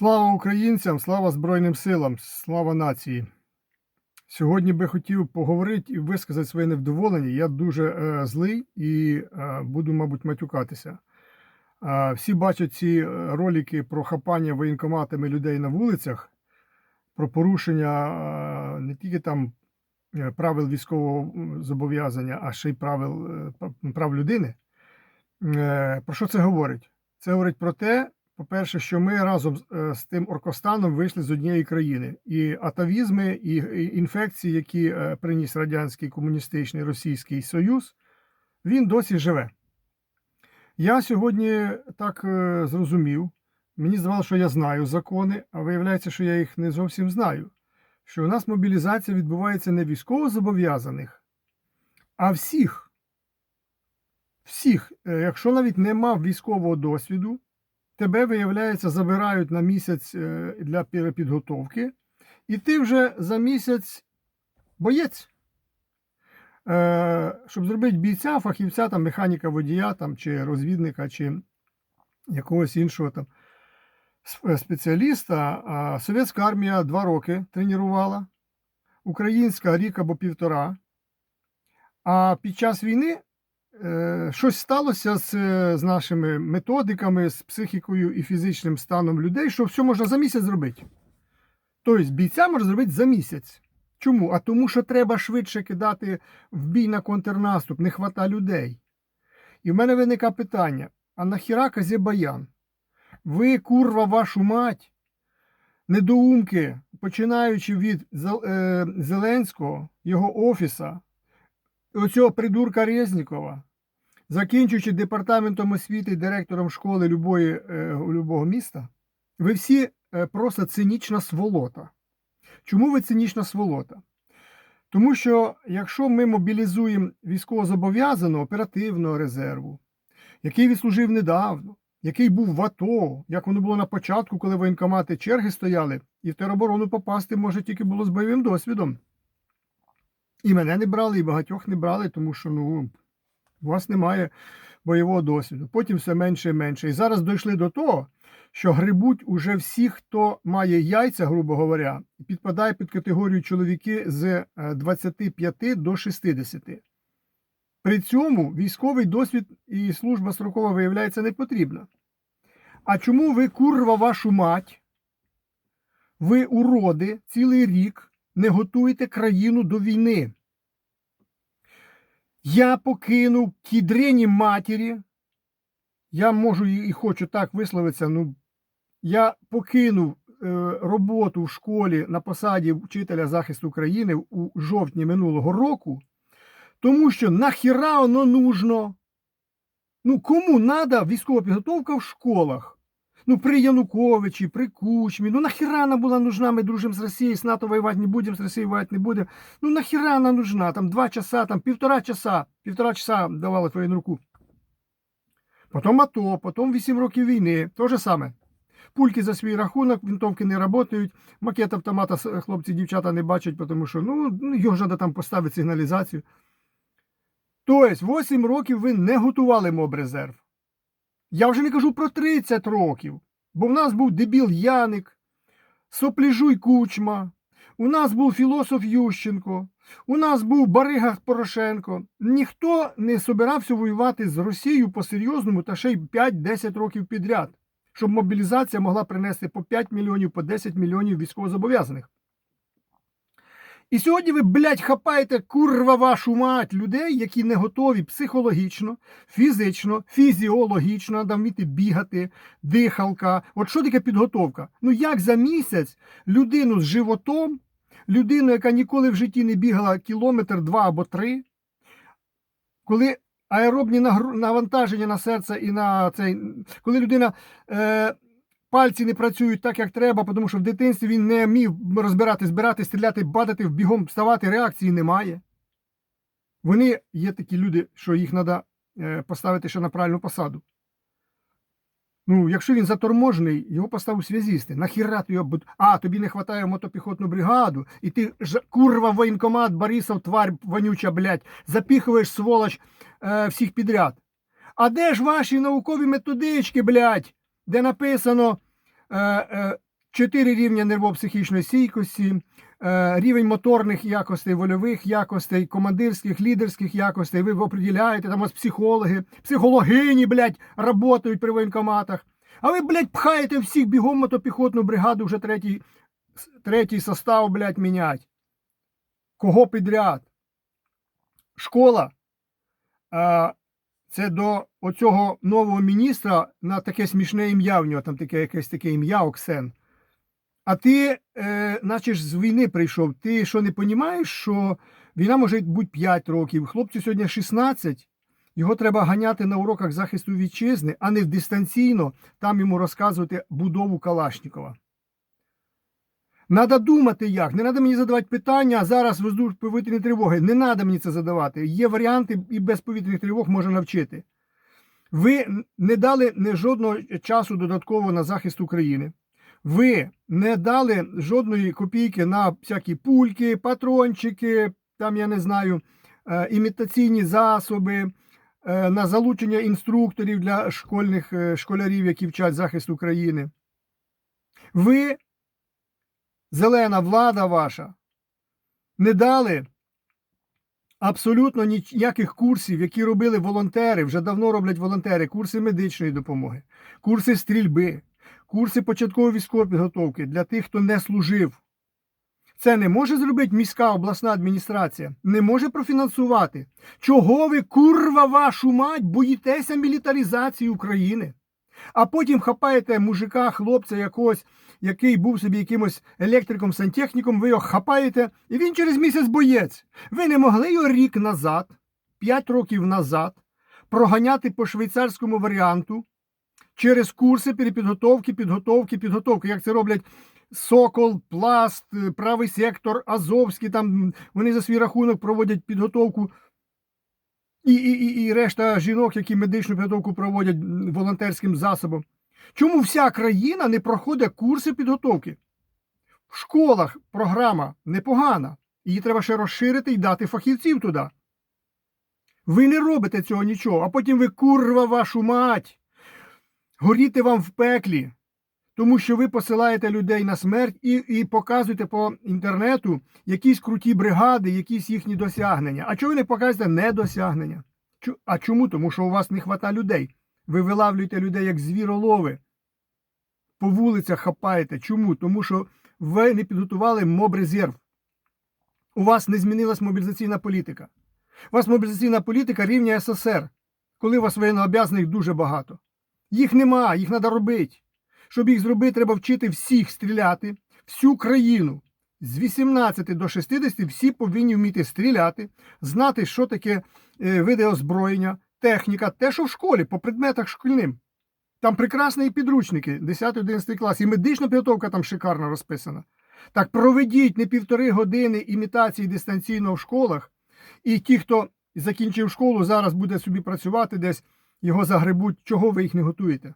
Слава українцям, слава Збройним силам, слава нації. Сьогодні би хотів поговорити і висказати своє невдоволення. Я дуже е, злий і е, буду, мабуть, матюкатися. Е, всі бачать ці е, ролики про хапання воєнкоматами людей на вулицях, про порушення е, не тільки там е, правил військового зобов'язання, а ще й правил е, прав людини. Е, Про що це говорить? Це говорить про те, по-перше, що ми разом з- е, тим Оркостаном вийшли з однієї країни. І атавізми, і інфекції, які е, приніс радянський комуністичний Російський Союз, він досі живе. Я сьогодні так е, зрозумів. Мені здавалося, що я знаю закони, а виявляється, що я їх не зовсім знаю. Що у нас мобілізація відбувається не військовозобов'язаних, а всіх. Всіх, якщо навіть не мав військового досвіду, тебе, виявляється, забирають на місяць е, для перепідготовки, і ти вже за місяць боєць. Е, Щоб зробити бійця, фахівця, там, механіка водія там, чи розвідника, чи якогось іншого там спеціаліста, совєтська армія два роки тренувала, українська рік або півтора. А під час війни щось сталося з, е, з нашими методиками, з психікою і фізичним станом людей, що все можна за місяць зробити. Тобто бійця можна зробити за місяць. Чому? А тому, що треба швидше кидати в бій на контрнаступ, не хвата людей. І в мене виникає питання: а нахіра Казєбаян? Ви, курва, вашу мать, недоумки, починаючи від е, Зеленського, його офіса, оцього придурка Резнікова, закінчуючи департаментом освіти директором школи любої, е, любого міста, ви всі е, просто цинічна сволота. Чому ви цинічна сволота? Тому що якщо ми мобілізуємо військовозобов'язаного оперативного резерву, який відслужив недавно, який був в АТО, як воно було на початку, коли воєнкомати черги стояли, і в тероборону попасти може тільки було з бойовим досвідом. І мене не брали, і багатьох не брали, тому що ну, у вас немає бойового досвіду. Потім все менше і менше. І зараз дійшли до того, що грибуть уже всі, хто має яйця, грубо говоря, підпадає під категорію чоловіки з е, 25 до 60. При цьому військовий досвід і служба строкова виявляється не потрібна. А чому ви, курва, вашу мать, ви уроди цілий рік не готуєте країну до війни? Я покинув кідрині матері. Я можу і хочу так висловитися. Ну, я покинув е, роботу в школі на посаді вчителя захисту України у жовтні минулого року, тому що нахіра воно нужно. Ну, кому треба військова підготовка в школах? Ну, при Януковичі, при Кучмі. Ну, нахіра вона була нужна, ми дружимо з Росією, з НАТО воювати не будемо, з Росією воювати не будемо. Ну, нахіра вона нужна? Там два часа, там півтора часа, півтора часа давали твою руку. Потім АТО, потім 8 років війни. То же саме. Пульки за свій рахунок, винтовки не працюють, макет автомата хлопці, дівчата не бачать, тому що ну, ну його ж треба там поставити сигналізацію. Тобто, 8 років ви не готували мобрезерв. Я вже не кажу про 30 років, бо в нас був дебіл Яник, Сопліжуй Кучма, у нас був філософ Ющенко, у нас був Барига Порошенко. Ніхто не собирався воювати з Росією по-серйозному та ще й 5-10 років підряд, щоб мобілізація могла принести по 5 мільйонів, по 10 мільйонів військовозобов'язаних. І сьогодні ви, блядь, хапаєте курва вашу мать людей, які не готові психологічно, фізично, фізіологічно, треба вміти бігати, дихалка. От що таке підготовка? Ну як за місяць людину з животом, людину, яка ніколи в житті не бігала кілометр, два або три, коли аеробні навантаження на серце і на цей, коли людина. Е, Пальці не працюють так, як треба, тому що в дитинстві він не вмів розбирати, збирати, стріляти, бадати, бігом вставати, реакції немає. Вони є такі люди, що їх треба поставити ще на правильну посаду. Ну, якщо він заторможений, його поставив связісти. Нахіра ти його А, тобі не вистачає мотопіхотну бригаду, і ти ж курва воєнкомат, Борисов, тварь вонюча, блядь, запіхуєш сволоч е, всіх підряд. А де ж ваші наукові методички, блядь, де написано е, е, чотири рівня нервово-психічної стійкості, е, рівень моторних якостей, вольових якостей, командирських, лідерських якостей. Ви определяєте, там у вас психологи, психологині, блядь, працюють при воєнкоматах. А ви, блядь, пхаєте всіх бігом мотопіхотну бригаду вже третій, третій состав, блядь, мінять. Кого підряд? Школа. Це до оцього нового міністра на таке смішне ім'я в нього, там таке якесь таке ім'я Оксен. А ти, е, наче ж з війни прийшов, ти що не розумієш, що війна може бути 5 років, хлопцю сьогодні 16, його треба ганяти на уроках захисту вітчизни, а не дистанційно там йому розказувати будову Калашнікова. Надо думати як. Не треба мені задавати питання, а зараз воздуш повітряні тривоги. Не треба мені це задавати. Є варіанти і без повітряних тривог можна навчити. Ви не дали не жодного часу додатково на захист України. Ви не дали жодної копійки на всякі пульки, патрончики, там я не знаю, е, імітаційні засоби, е, на залучення інструкторів для школьних е, школярів, які вчать захист України. Ви зелена влада ваша не дали абсолютно ніяких курсів, які робили волонтери, вже давно роблять волонтери, курси медичної допомоги, курси стрільби, курси початкової військової підготовки для тих, хто не служив. Це не може зробити міська обласна адміністрація, не може профінансувати. Чого ви, курва вашу мать, боїтеся мілітаризації України? А потім хапаєте мужика, хлопця якогось, який був собі якимось електриком, сантехніком, ви його хапаєте, і він через місяць боєць. Ви не могли його рік назад, п'ять років назад, проганяти по швейцарському варіанту через курси перепідготовки, підготовки, підготовки, як це роблять Сокол, Пласт, е, Правий сектор, Азовський, там вони за свій рахунок проводять підготовку. І, і, і, і решта жінок, які медичну підготовку проводять волонтерським засобом. Чому вся країна не проходить курси підготовки? В школах програма непогана. Її треба ще розширити і дати фахівців туди. Ви не робите цього нічого, а потім ви курва вашу мать. Горіти вам в пеклі, тому що ви посилаєте людей на смерть і, і показуєте по інтернету якісь круті бригади, якісь їхні досягнення. А чого ви не показуєте недосягнення? А чому? Тому що у вас не вистачає людей. Ви вилавлюєте людей як звіролови. По вулицях хапаєте. Чому? Тому що ви не підготували мобрезерв. У вас не змінилась мобілізаційна політика. У вас мобілізаційна політика рівня СССР, коли у вас воєннооб'язаних дуже багато. Їх нема, їх треба робити. Щоб їх зробити, треба вчити всіх стріляти, всю країну. З 18 до 60 всі повинні вміти стріляти, знати, що таке е, види озброєння, техніка, те, що в школі, по предметах шкільним. Там прекрасні підручники, 10-11 клас, і медична підготовка там шикарно розписана. Так проведіть не півтори години імітації дистанційно в школах, і ті, хто закінчив школу, зараз буде собі працювати десь, його загребуть, чого ви їх не готуєте.